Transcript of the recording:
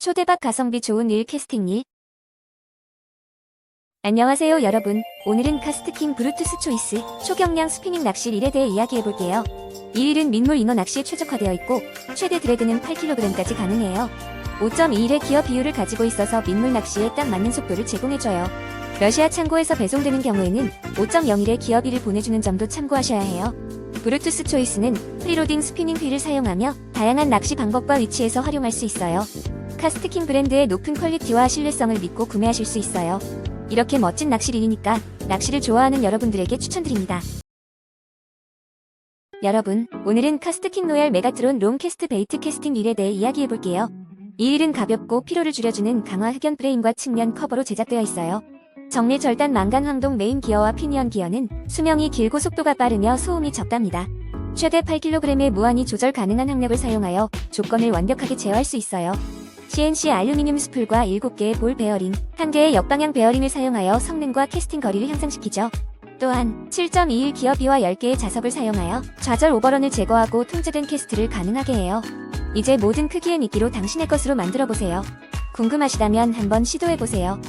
초대박 가성비 좋은 일 캐스팅 일. 안녕하세요 여러분. 오늘은 카스트킹 브루투스 초이스 초경량 스피닝 낚시 릴에 대해 이야기해볼게요. 이 릴은 민물 인어 낚시에 최적화되어 있고 최대 드래그는 8kg까지 가능해요. 5.21의 기어 비율을 가지고 있어서 민물 낚시에 딱 맞는 속도를 제공해줘요. 러시아 창고에서 배송되는 경우에는 5.01의 기어 비를 보내주는 점도 참고하셔야 해요. 브루투스 초이스는 프리로딩 스피닝 휠을 사용하며 다양한 낚시 방법과 위치에서 활용할 수 있어요. 카스트킹 브랜드의 높은 퀄리티와 신뢰성을 믿고 구매하실 수 있어요. 이렇게 멋진 낚시릴이니까 낚시를 좋아하는 여러분들에게 추천드립니다. 여러분, 오늘은 카스트킹 로얄 메가트론 롱캐스트 베이트 캐스팅 릴에 대해 이야기해볼게요. 이 릴은 가볍고 피로를 줄여주는 강화 흑연 프레임과 측면 커버로 제작되어 있어요. 정밀 절단 망간 황동 메인 기어와 피니언 기어는 수명이 길고 속도가 빠르며 소음이 적답니다. 최대 8kg의 무한히 조절 가능한 항력을 사용하여 조건을 완벽하게 제어할 수 있어요. CNC 알루미늄 스풀과 7개의 볼 베어링, 1개의 역방향 베어링을 사용하여 성능과 캐스팅 거리를 향상시키죠. 또한 7.21 기어비와 10개의 자석을 사용하여 좌절 오버런을 제거하고 통제된 캐스트를 가능하게 해요. 이제 모든 크기의 미끼로 당신의 것으로 만들어보세요. 궁금하시다면 한번 시도해보세요.